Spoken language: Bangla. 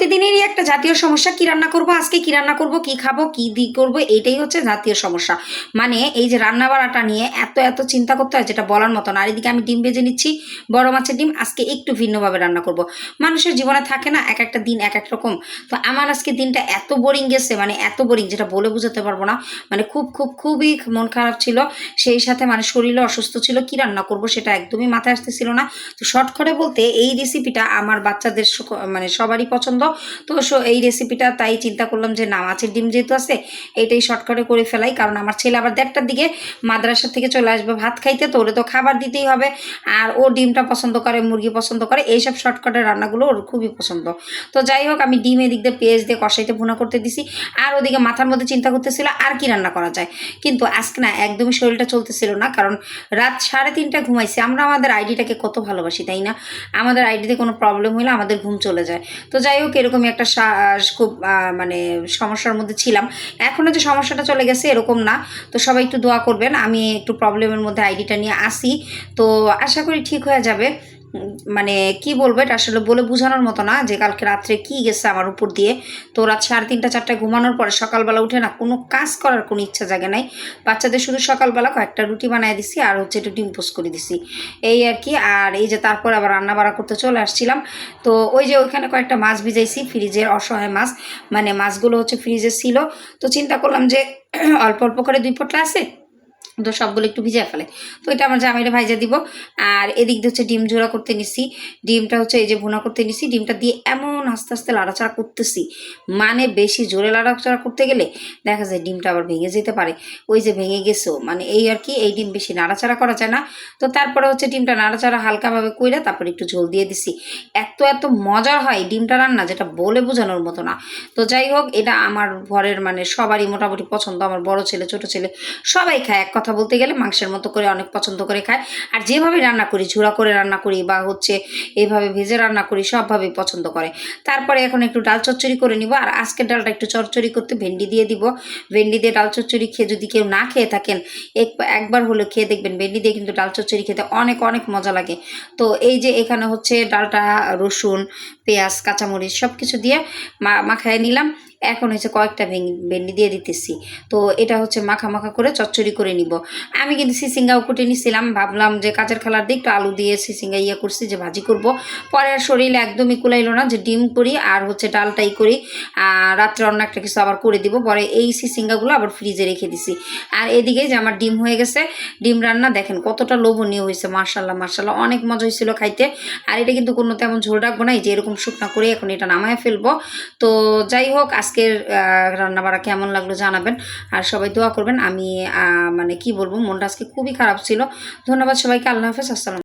প্রতিদিনেরই একটা জাতীয় সমস্যা, কি রান্না করব, আজকে কি রান্না করব, কি খাব, কি দি করব, এইটাই হচ্ছে জাতীয় সমস্যা। মানে এই যে রান্না বাড়াটা নিয়ে এত এত চিন্তা করতে হয় যেটা বলার মতো না। আর এদিকে আমি ডিম বেজে নিচ্ছি, বড় মাছের ডিম, আজকে একটু ভিন্নভাবে রান্না করব। মানুষের জীবনে থাকে না এক একটা দিন এক এক রকম। তো আমার আজকে দিনটা এত বোরিং গেছে মানে এত বোরিং যেটা বলে বোঝাতে পারব না। মানে খুব খুব, খুবই মন খারাপ ছিল। সেই সাথে মানে শরীরও অসুস্থ ছিল, কি রান্না করব সেটা একদমই মাথায় আসতেছিল না। তো শর্ট করে বলতে এই রেসিপিটা আমার বাচ্চাদের মানে সবারই পছন্দ। তো সো- এই রেসিপিটা তাই চিন্তা করলাম যে না, মাছের ডিম যেহেতু আছে, এটাই শর্টকাটে করে ফেলাই। কারণ আমার ছেলে আবার দেড়টার দিকে মাদ্রাসা থেকে চলে আসবে ভাত খাইতে, তো ওরে তো খাবার দিতেই হবে। আর ও ডিমটা পছন্দ করে, মুরগি পছন্দ করে, এইসব শর্টকাটের রান্নাগুলো ওর খুবই পছন্দ। তো যাই হোক, আমি ডিম এদিক দিয়ে পেঁয়াজ দিয়ে কষাইতে ভুনা করতে দিছি। আর ওদিকে মাথার মধ্যে চিন্তা করতেছিল আর কি রান্না করা যায়। কিন্তু আজকে না, একদমই শরীরটা চলতেছিল না, কারণ রাত সাড়ে তিনটা ঘুমাইছি। আমরা আমাদের আইডিটাকে কত ভালোবাসি, তাই না? আমাদের আইডিতে কোনো প্রবলেম হলে আমাদের ঘুম চলে যায়। তো যাই হোক এরকমই একটা খুব মানে সমস্যার মধ্যে ছিলাম। এখনও যে সমস্যাটা চলে গেছে এরকম না। তো সবাই একটু দোয়া করবেন। আমি একটু প্রবলেমের মধ্যে আইডিটা নিয়ে আসি। তো আশা করি ঠিক হয়ে যাবে। মানে কি বলব, এটা আসলে বলে বোঝানোর মতো না যে কালকে রাত্রে কি গেছে আমার উপর দিয়ে। তো রাত সাড়ে তিনটা, চারটায় ঘুমানোর পরে সকালবেলা উঠে না কোনো কাজ করার কোনো ইচ্ছা জাগে নাই। বাচ্চাদের শুধু সকালবেলা কয়েকটা রুটি বানিয়ে দিছি আর হচ্ছে একটু ডিম পোস্ট করে দিছি। এই আর কি, আর এই যে তারপর আবার রান্না বাড়া করতে চলে আসছিলাম। তো ওই যে ওইখানে কয়েকটা মাছ ভিজাইছি ফ্রিজের অসহায় মাছ। মানে মাছগুলো হচ্ছে ফ্রিজে ছিল। তো চিন্তা করলাম যে অল্প অল্প করে দুই পটলা আছে তো সবগুলো একটু ভিজে ফেলে। তো এটা আমার জামাইটা ভাইজা দিব। আর এদিক দিয়ে হচ্ছে ডিম জোড়া করতে নিছি। ডিমটা হচ্ছে এই যে ভুনা করতে নিছি। ডিমটা দিয়ে এমন আস্তে আস্তে লাড়াচাড়া করতেছি। মানে বেশি জোরে লাড়াচাড়া করতে গেলে দেখা যায় ডিমটা আবার ভেঙে যেতে পারে। ওই যে ভেঙে গেছো মানে এই আর কি, এই ডিম বেশি নাড়াচাড়া করা যায় না। তো তারপরে হচ্ছে ডিমটা নাড়াচাড়া হালকাভাবে কইরা তারপরে একটু ঝোল দিয়ে দিছি। এত এত মজার হয় ডিমটা রান্না যেটা বলে বোঝানোর মতো না। তো যাই হোক, এটা আমার ঘরের মানে সবারই মোটামুটি পছন্দ। আমার বড় ছেলে, ছোট ছেলে, সবাই খায় এক কথা বলতে গেলে মাংসের মতো করে অনেক পছন্দ করে খায়। আর যেভাবে রান্না করি, ঝুড়া করে রান্না করি বা হচ্ছে এইভাবে ভেজে রান্না করি সবভাবেই পছন্দ করে। তারপরে এখন একটু ডাল চচ্চড়ি করে নিব। আর আজকের ডালটা একটু চচ্চড়ি করতে ভেন্ডি দিয়ে দিব। ভেন্ডি দিয়ে ডাল চচ্চড়ি খেয়ে যদি কেউ না খেয়ে থাকেন, এক- একবার হলো খেয়ে দেখবেন, ভেন্ডি দিয়ে কিন্তু ডাল চচ্চড়ি খেতে অনেক অনেক মজা লাগে। তো এই যে এখানে হচ্ছে ডালটা, রসুন, পেঁয়াজ, কাঁচামরিচ সব কিছু দিয়ে মা, মাখায় নিলাম। এখন হচ্ছে কয়েকটা ভেন্ডি দিয়ে দিতেছি। তো এটা হচ্ছে মাখা মাখা করে চচ্চড়ি করে নিব। আমি কিন্তু সিসিঙ্গাও কুটে নিছিলাম, ভাবলাম যে কাজের খেলার দিক একটু আলু দিয়ে সিসিঙ্গা ইয়ে করছি যে ভাজি করব। পরে আর শরীরে একদমই কুলাইলো না যে ডিম করি আর হচ্ছে ডালটাই করি। আর রাত্রে অন্য একটা কিছু আবার করে দিব, পরে এই সিসিঙ্গাগুলো আবার ফ্রিজে রেখে দিছি। আর এদিকে যে আমার ডিম হয়ে গেছে, ডিম রান্না দেখেন কতটা লোভনীয় হয়েছে মার্শাল্লাহ মার্শাল্লাহ অনেক মজা হয়েছিল খাইতে। আর এটা কিন্তু কোনো তেমন ঝোল রাখব না, এই যে এরকম শুকনা করে এখন এটা নামায় ফেলব। তো যাই হোক আজকের রান্না বাড়া কেমন লাগল জানাবেন। আর সবাই দোয়া করবেন, আমি মানে কি বলব, মনটা আজকে খুবই খারাপ ছিল। ধন্যবাদ সবাইকে, আল্লাহ হাফেজ, আসসালাম